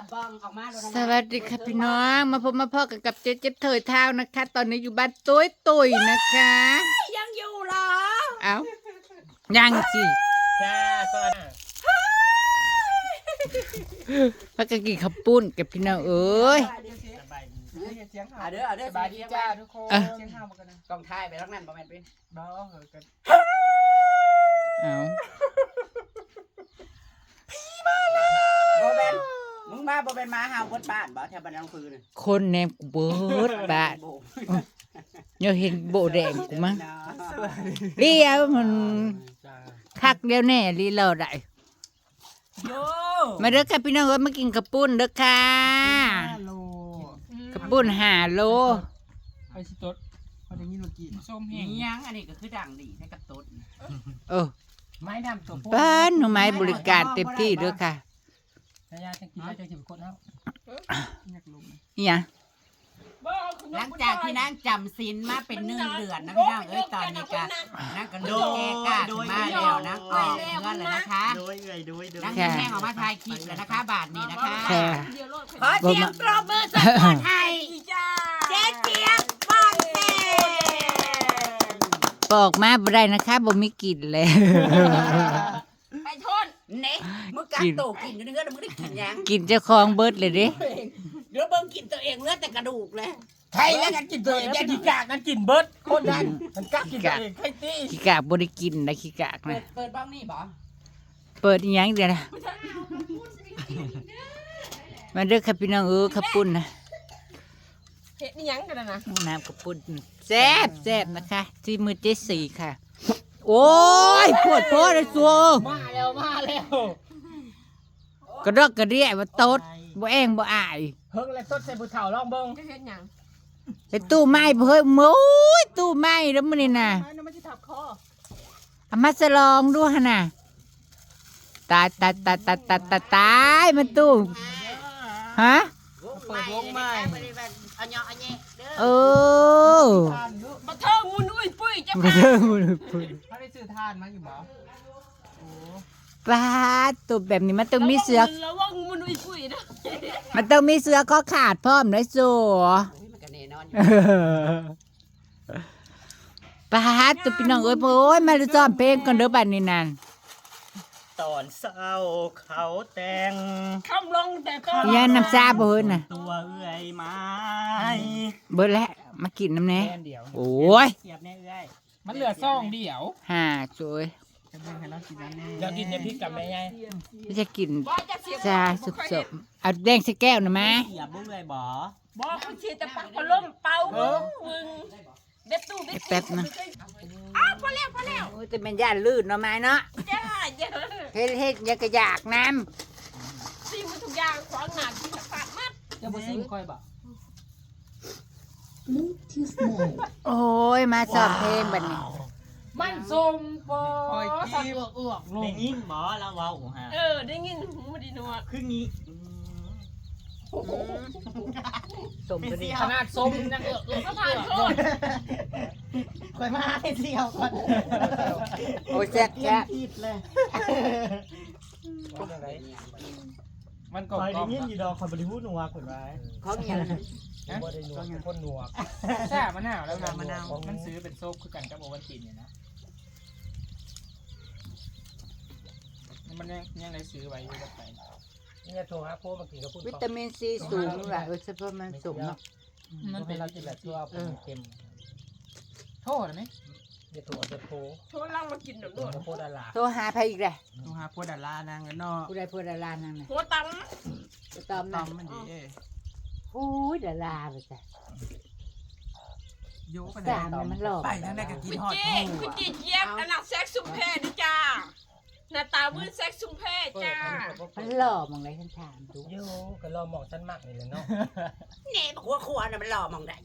ะบังออกมาแล้วนะสวัสดีค่ะพี่น้องมาพบมาพ่อกับกับเจ๊เจ็บเถยเท้านะคะ ตอนนี้อยู่บ้านตุ้ยตุยนะคะ ยังอยู่เหรอเอ้ายังสิจ้าสวัสดีพักกกินข้าวปุ้นกับพี่น้องเอ้ยสบายดีเอาเด้อเอาเด้อสบายดีจ้าทุกคนอะเชียงข้าวมากันนะกองท้ายไปทั้งนั้นบ่แม่นเป็นบ้าเหอะกันเอ้า บ่แม่นมึงมา บ่เป็นมาหาบนบ้านบ่แถวบ้านน้องพื้นน่ะคนแนมกูเบิดบาดโบเดี๋ยวเห็นโบแดงกูมั้งนะเลี้ยวมันจ้าคักเดียวแน่ลีเราได้โยมาเด้อค่ะพี่น้องเอ้ยมากินข้าวปุ้นเด้อค่ะฮัลโหลข้าวปุ้นห้าโลไอชิตดเขาได้ยินเมื่อกี้ส้มแห้นี่งยังอันนี้ก็คือดังดีให้กับตุ๊ดเออไม้ดำตัวพวก บ้านหนูไม้บริการเต็มที่เด้อค่ะ นายาจะกินแล้วจะกินคนแล้วอยากลงอิหยังหลังจากที่นางจำศีลมาเป็นหนึ่งเดือนนะพี่น้องเอ้ยตอนนี้ก็นางก็เริ่มแก้กล้าขึ้นมาแล้วนะออกเงินแล้วนะคะโดยเอ่ยโดยโดยนางแห้งออกมาถ่ายคลิปแล้วนะคะ บาทนี้นะคะค่ะขอเสียงปรบมือสปอร์ตให้เจ๊เจี๊ยบบ้านแพงบอกมาบ่ได้นะคะบ่มีกลิ่นเลย ไปชนเน่มึงกักโตกินอยู่ในเงินแล้วมึงได้กินยังกินเจ้าของเบิดเลยเด้เดี๋ยวเบิ่งกินตัวเองเหลือแต่กระดูกเลยใช่แล้วกันกินตัวเองจะกินกากกันกินเบิร์ดโคตรดันมันกักกินตัวเองใครตีขี้กากบ่ได้กินนะขี้กากเปินะดเปิดบ้างนี่บ่เปิดอีหยังเดี๋ยวนะมาเด้อค่ะพี่น้องเออขับปุ่นนะเฮ็ดนี่ยังกันนะนะน้ำขับปุ่นแซ่บแซ่บนะคะที่มือเจสีค่ะ โอ้ยปวดโพดเลยสัวมาแล้วมาแล้วกระดอกกระเดี่ยว่าโตดบ่แองบ่อายเฮิงเลยต้นใส่บุเถ่าลองเบิ้งจะเฮ็ดหยังไปตู้ไม้บ่เฮ้ยโอ้ยตู้ไม้แล้วมื้อนี่น่ะไม่น้ำมันจะทับคอเอามาสลองดูหั่นน่ะตายตายตายตายตายตายตายมันตู้ฮะเปิดวงใหม่เอาเนาะเอาเงี้ย เด้อเออทานเยอะมาเทิงมุนอุ้ยปุ้ยจะบ่เด้อบ่เด้อถ้าได้ซื้อทานมาอยู่บ่โอ้ปลาตัวแบบนี้มันต้องมีเสือระวังมุนอุ้ยปุ้ยนะมันต้องมีเสือก็ขาดพร้อมเลยสัวนี่มันก็แน่นอนอยู่ปลาตัวพี่น้องเอ้ยโอ้ยมาดูซ้อมเพลงก่อนเด้อบัดนี้นั่น ตอนเศร้าเขาแต่งคำลงแต่ต้นยันน้ำซาบ่เฮ้ยน่ะ ตัวเอื่อยไม้เบิดแล้วมากินน้ำแหน่แค่เดียวโอ้ยเสียบแน่เอื่อยมันเหลือซองเดียวห่าสวยจะเบิ่งให้เรากินนั่นแน่อยากกินยาพริกกับแม่ยายไม่จะกินบ่จะเสียชาสุบๆเอาแดงใส่แก้วหน่อยไหมเสียบบ่เอื่อยบ่บ่คุณเชียแต่ปักพัดลมเป่ามึง มึงเด็ดตู้เด็ดแป๊บนะ อ้าวพอแล้วพอแล้วโอ้ยแต่เป็นย่านลื่นเนาะไม้เนาะจ้าเยอะเฮ็ดเฮ็ดอยากกระยากน้ซีมันทุกอย่างขวางหน้าที่จะปัดมัดจะบ่ซิมค่อยบ่ำโอ้ยมาสอบเพลงบัดนี้มันส้มปอสักเอือกเอือกลได้งยินบ่เราเว้าฮะเออได้ยินหูมาดีนัวคืองี้ สมพอดีขนาดส้มยังเอือกเอือกสะพานโทษค่อยมาให้เสียวก่อนโอ้ยแซ่บเตรียแซ่มบผิดเลยมันกครอบอยกรได้อบยินอยู่ดอกคอยบ่ได้ฮู้หนัวเพิ่นว่าของเงี้ยนะบ่ได้หนวดคนหนวกแซ่บมะนาวแล้วนะมะนาวมันซื้อเป็นโซบคือกันกับโอวันตินเนี่ยนะมันยังยังได้ซื้อไว้อยู่กับไป นี่โทรหาโพมากินกับพูดวิตามินซีสูงว่ะเออเฉพาะมันสูงเนาะมันเป็นกินแบบที่ว่าเค็มโทษนะไหมเดี๋ยวโทรจะโทรโทษลังมากินหน่อยด้วยโทรดาราโทรหาใครอีกแหละโทรหาโพดารานางกันเนาะผู้ใดผู้ดารานั่นน่ะหัวตจะตอมตอนะมมันดีเอ้โอ้ยดาราไปจ้ะโยกสามเนี่ยมันหลอกไปนั่นได้ก็ำกินคุณฮอดเจ๊คุณเจ๊เจี๊ยบอันนั้นแซ็กซุ่มแพ้นะจ้า หน้าตามืดแซ็กซุ่มแพ้จ้ามันหล่อมองไรฉันถามดูโยก็รอหมอกฉันมากนี่แหละเนาะแหน่บักหัวขวาน่ะมันหล่อมองได้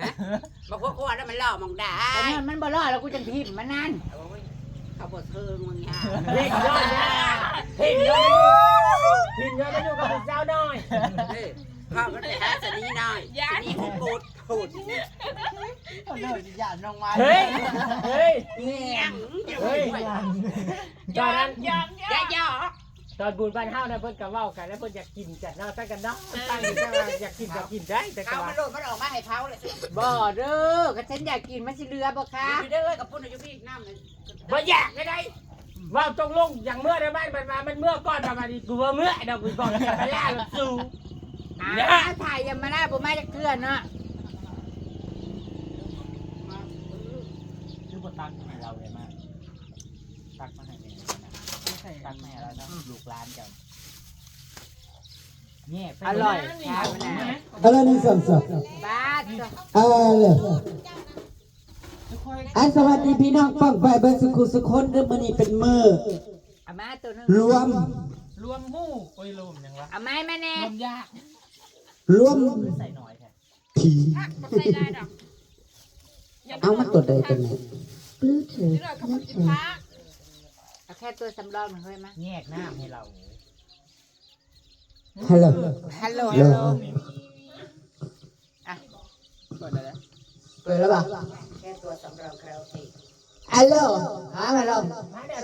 ฮะบักหัวขวาน่ะมันหล่อมองได้แต่นั่นมันบ่หล่อแล้วกูจังพิมพ์มันนั่นโอ้ยเขาบ่เทิงมึงย่าเพ่งยอดนะเพ่งยอดเพ่งยอดมาอยู่กับเจ้าหน่อยเฮ้ย พ่อมันไปหาสนีหน่อยสนีกูกูดกูดอย่าน้องมาเฮ้ย เฮ้ย เงี้ยงอย่าเฮ้ยไปตอนนั้นยังอย่าหยอกตตอนบุญบ้านเฮานะเพิ่นก็เว้ากันแล้วเพิ่นอยากกินกันเนาะตั้งกันเนาะตั้งอยู่แต่ว่าอยากกินก็กินได้แต่ก็เอาว่ามาโลดมันออกมาให้เผาเลยบ่เด้อก็ฉันอยากกินมันสิเหลือบ่คะอยู่เด้อกับพุ่นอายุพี่น้ำเลยบ่อยากได้ไดว่าตรงลงอย่างเมื่อได้บ้านมันมามันเมื่อก่อนประมาณนี้กูว่าเมื่อดอกกูบอกจะไปล่ารถสู้ อ่าถ่ายยังมาได้บ่มาจากเทื่อเนาะคือบ่ตักให้เราเลยมากตักมาให้แม่นะตักมาให้เรานะลูกหลานเจ้าแง่ไปอร่อยค่ะมันน่ะอะไรนี่สัมสัมบ้าจ้ะอะไรอันสวัสดีพี่น้องฟังไปเบิ่งสุขุสุคนเด้อมื้อนี้เป็นมื้อเอามาตัวหนึงรวม รวมหมู่โอ้ยรวมยังวะเอาไม้มาแน่ รวมยาก รวมใส่หน่อยแท้ผีบ่ใส่ได้ดอกเอามาตัวใดตัวหนึ่งนี่หน่อยเขาบ่กินพักเอาแค่ตัวสำรองหนึ่งเฮ้ยมาแยกน้ำให้เราฮัลโหลฮัลโหลฮัฮัลลโหโหลลอะกดเลยนะเปิดแล้วป่ะแค่ตัวสำรองคาราโอเกะฮัลโหลหามาลอง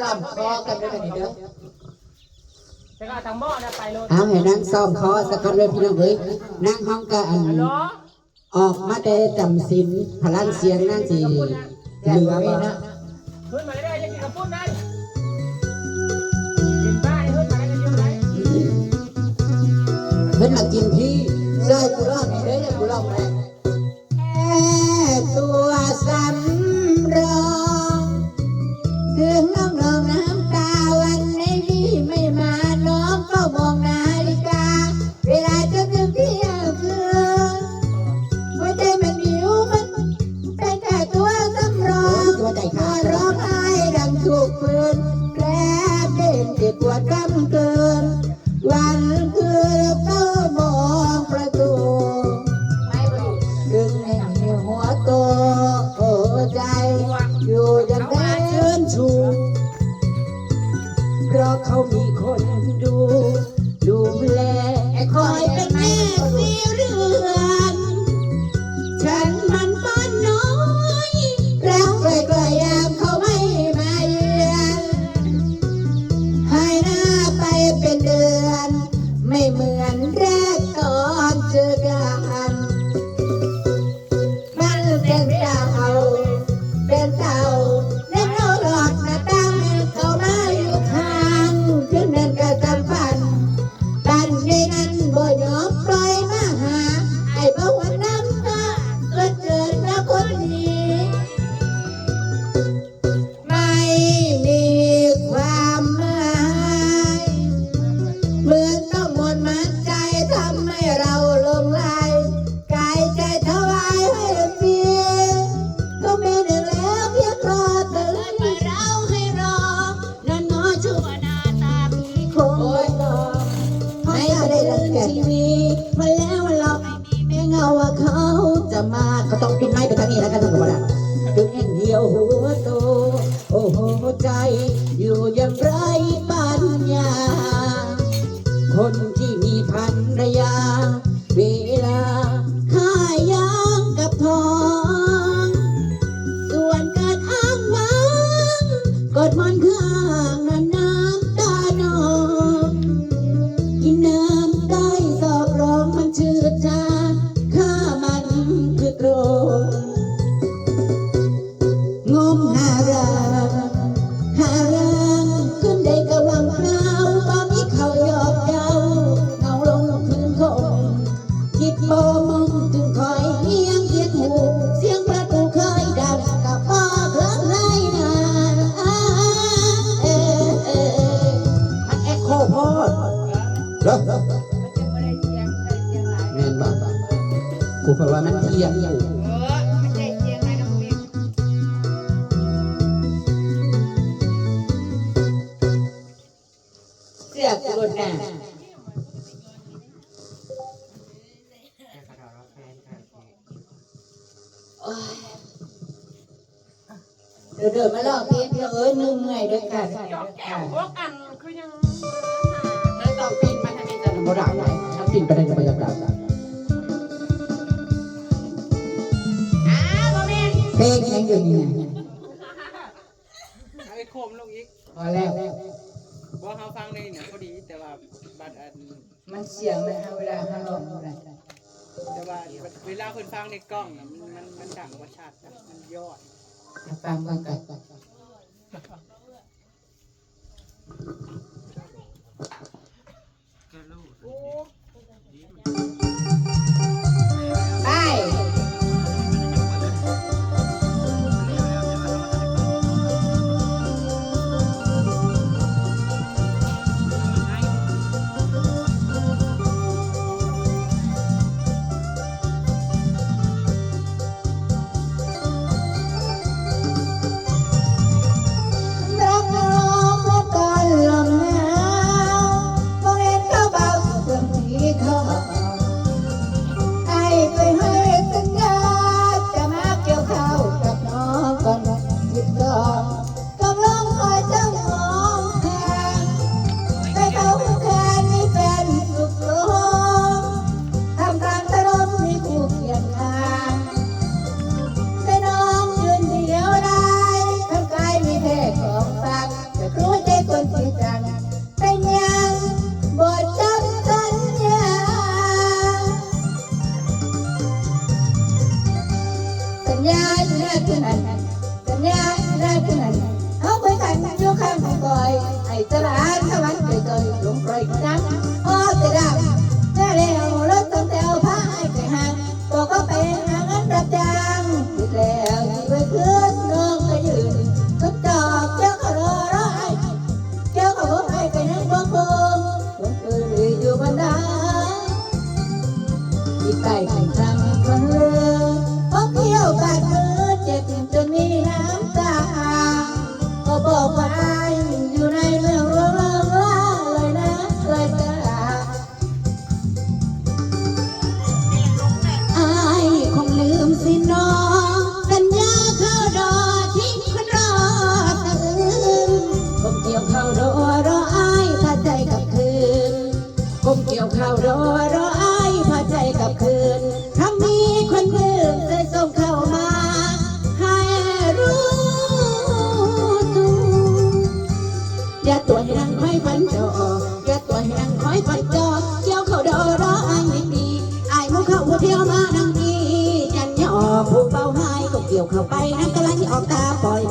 ซ้อมคอกันด้วยกันนี่เด้อ แต่ก็เอาทางหม้อนะไปโลดเอาให้นั่งซ้อมคอสักคนเลยพี่น้องเอ้ยนั่งห้องกันฮัลโหลออกมาแต่จำศีลพลังเสียงนั่งสิเหลือบ่นะขึ้นมาได้ยังกินกับปุ้นนั่นกินบ้านขึ้นมาได้กันเดียวไหนเพิ่นมากินที่ใช่กูรอบนี่เด้ออย่ากูรอบแม่างกับทอ เสียกรุณาเดี๋ยวเดินมาลอกเพลงเดี๋ยวเอ้ยนึ่งเมื่อยด้วยกันจอกแก้วพวกอันคือยังแล้วต้องปีนมาทางนี้จะบ่ได้ไหนถ้าปีนไปได้จะไปยังไงอ้าวบ่แม่นเพลงยังอยู่นี่เอาไอ้โคมลงอีกพอแล้ว ว่าเขาฟังในเนี่ยพอดีแต่ว่าบัดอันมันเสียงเลยฮะเวลาฮาลองอะไรแต่ว่าเวลาเพิ่นฟังในกล้องน่ะมันมันมันดังกว่าชัดนะมันยอดฟังฟังกัน นั่งคอยฝันจออย่าตัวแห้งคอยฝันจอเกี่ยวข้าดอรออ้ายไม่ดีอ้ายมุเข้าเที่ยวมานังดีจันยอผู้เบาหายก็เกี่ยวเข้าไปนั่งกำลังออกตาปล่อย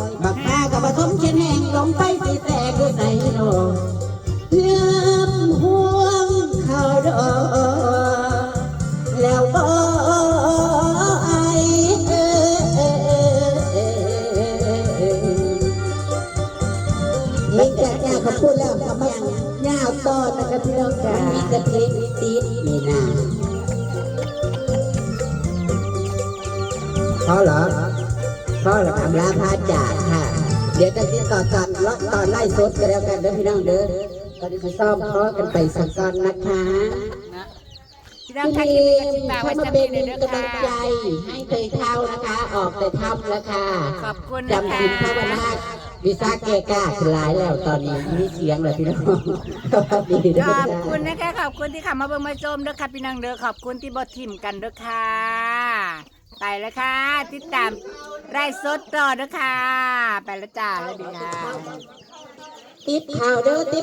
ำลาพาจากค่ะ เดี๋ยวจะติดต่อตอนตอนไล่สดกันแล้วกันเด้อพี่น้องเด้อตอนนี้จะซ่อมเพราะกันไปสักก่อนนะคะพี่น้องพี่ค่ะนีคลิปนี้ก็สิมาไว้เข้ามาจะเป็มีนเลยเด้อกำลังใจค่ะให้เคยเท่านะคะ ออกแต่ทำแล้วค่ะขอบคุณนะคะจำสินภาวนาวิซาเกกาคือหลายแล้วตอนนี้มีเสียงเลยพี่น้องสวัสดีเด้อขอบจ้าคุณนะคะขอบคุณที่เข้ามาเบิ่งมาชมเด้อค่ะพี่น้องเด้อขอบคุณที่บดทิมกันเด้อค่ะ ไปแล้วค่ะ ติดตามไร่สดต่อนะค่ะไปแล้วจ้าแล้วดีค่ะ ติดข่าวเด้อติด